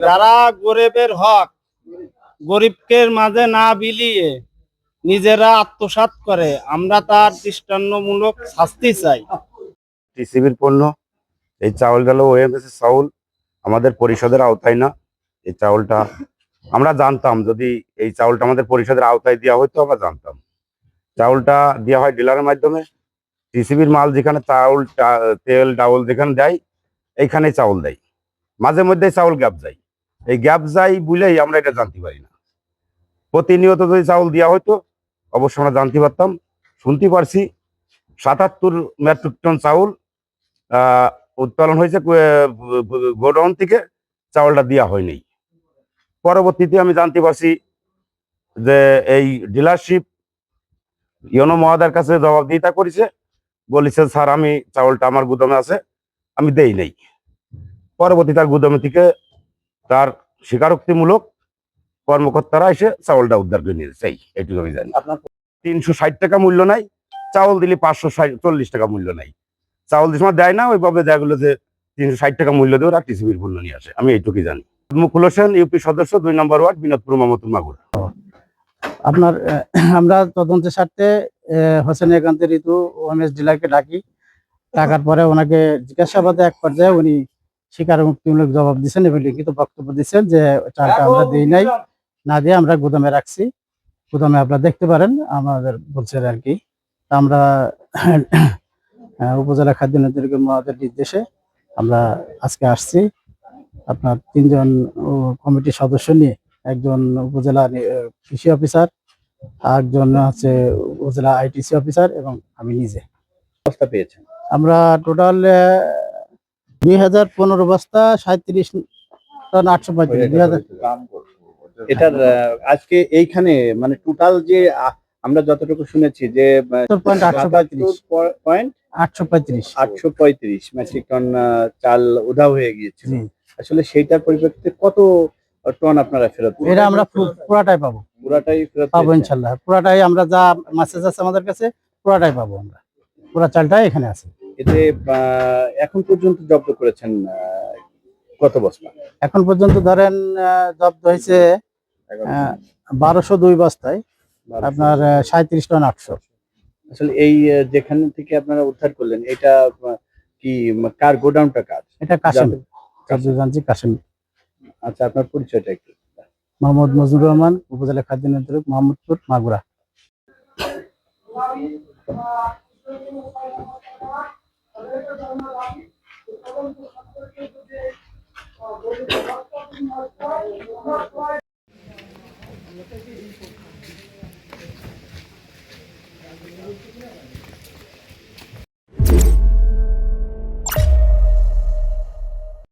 যারা গরিবের হক, গরিবকে মাঝে না বিলিয়ে নিজেরা আত্মসাৎ করে, আমরা তার দৃষ্টান্তমূলক শাস্তি চাই। টিসিবির পণ্য, এই চাউল গেল ওএমএস চাউল, আমাদের পরিষদের আওতায় না। এই চাউলটা আমরা জানতাম, যদি এই চাউলটা আমাদের পরিষদের আওতায় দেওয়া হতো আমরা জানতাম। চাউলটা দেওয়া হয় ডিলারের মাধ্যমে, টিসিবির মাল যেখানে চাউল তেল, ডাউল যেখানে দেয় এইখানে চাউল দেয়। মাঝে মধ্যে চাউল গ্যাপ যায়। এই গ্যাপ যায় বলেই আমরা এটা জানতে পারি না। প্রতিনিয়ত যদি চাউল দেওয়া হতো অবশ্য আমরা জানতে পারতাম। শুনতে পারছি সাতাত্তর মেট্রিক টন চাউল উৎপাদন হয়েছে গোডাউন থেকে চাউলটা দেওয়া হয়নি পরবর্তীতে আমি জানতে পারছি যে এই ডিলারশিপ ইয়নো মহাদার কাছে জবাবদিহিতা করেছে, বলেছে, স্যার, আমি চাউলটা আমার গুদামে আছে, আমি দেই নেই। পরবর্তী তার গুদামে থেকে তার স্বীকারোক্তিমূলক কর্মকর্তারা এসে চাউলটা উদ্ধার করে নিয়ে চাই এটুকু আমি জানি। আপনার তিনশো ষাট টাকা মূল্য নাই চাউল দিলে পাঁচশো চল্লিশ টাকা মূল্য নাই। চাউল যে সময় দেয় না ওইভাবে দেখা গেলো যে তিনশো ষাট টাকা মূল্য দিয়ে ওরা টিসিবির পণ্য নিয়ে আসে। আমি এইটুকুই জানি। মুকুল হোসেন ইউপি সদস্য দুই নম্বর ওয়ার্ড বিনোদপুর মামতুল মাগুর। আপনার আমরা তদন্তের স্বার্থে হোসেন একান্ত ঋতু ওএমএস ডিলারকে ডাকি। ডাকার পরে ওনাকে জিজ্ঞাসাবাদে এক পর্যায়ে উনি স্বীকারোক্তিমূলক জবাব দিচ্ছেন এবং লিখিত বক্তব্য দিচ্ছেন যে চালটা আমরা দিই নাই না দিয়ে আমরা গুদামে রাখছি। গুদামে আপনারা দেখতে পারেন আমাদের বলছেন আর কি। আমরা উপজেলা খাদ্য নিয়ন্ত্রক মহাদের নির্দেশে আমরা আজকে আসছি। আপনার তিনজন কমিটির সদস্য নিয়ে একজন উপজেলা কৃষি অফিসার একজন হচ্ছে উপজেলা আইটিসি অফিসার এবং আমি নিজে। পেয়েছেন। আমরা টোটাল দুই হাজার পনেরো বস্তা সাঁত্রিশ টন আটশো পঁয়ত্রিশ দুই হাজার এটার আজকে এইখানে মানে টোটাল যে আমরা যতটুকু শুনেছি যে পয়েন্ট আটশো পঁয়ত্রিশ। পয়েন্ট আটশো পঁয়ত্রিশ। আটশো পঁয়ত্রিশ মেট্রিক টন চাল উধাও হয়ে গিয়েছে আসলে সেইটার পরিপ্রেক্ষিতে কত টন আপনারা ফেরত এটা আমরা পুরাটাই পাবো। পুরাটাই ফেরত পাবো? ইনশাল্লাহ। পুরাটাই আমরা যা মাসেজ আছে আমাদের কাছে পুরাটাই পাবো আমরা। পুরা চালটাই এখানে আছে। এতে এখন পর্যন্ত জব্দ করেছেন কত বস্তা? এখন পর্যন্ত ধরেন জব্দ হয়েছে বারোশো দুই বস্তায় আপনার সাঁত্রিশ টন আটশো। আসলে এই যেখান থেকে আপনারা উদ্ধার করলেন এটা কি কার গোডাউনটা কার? এটা কাশেম। জানছি কাশেম। আচ্ছা আপনার পরিচয়টা একটু। মোহাম্মদ মজনুর রহমান উপজেলা খাদ্য নিয়ন্ত্রক মোহাম্মদপুর মাগুরা। Thank you.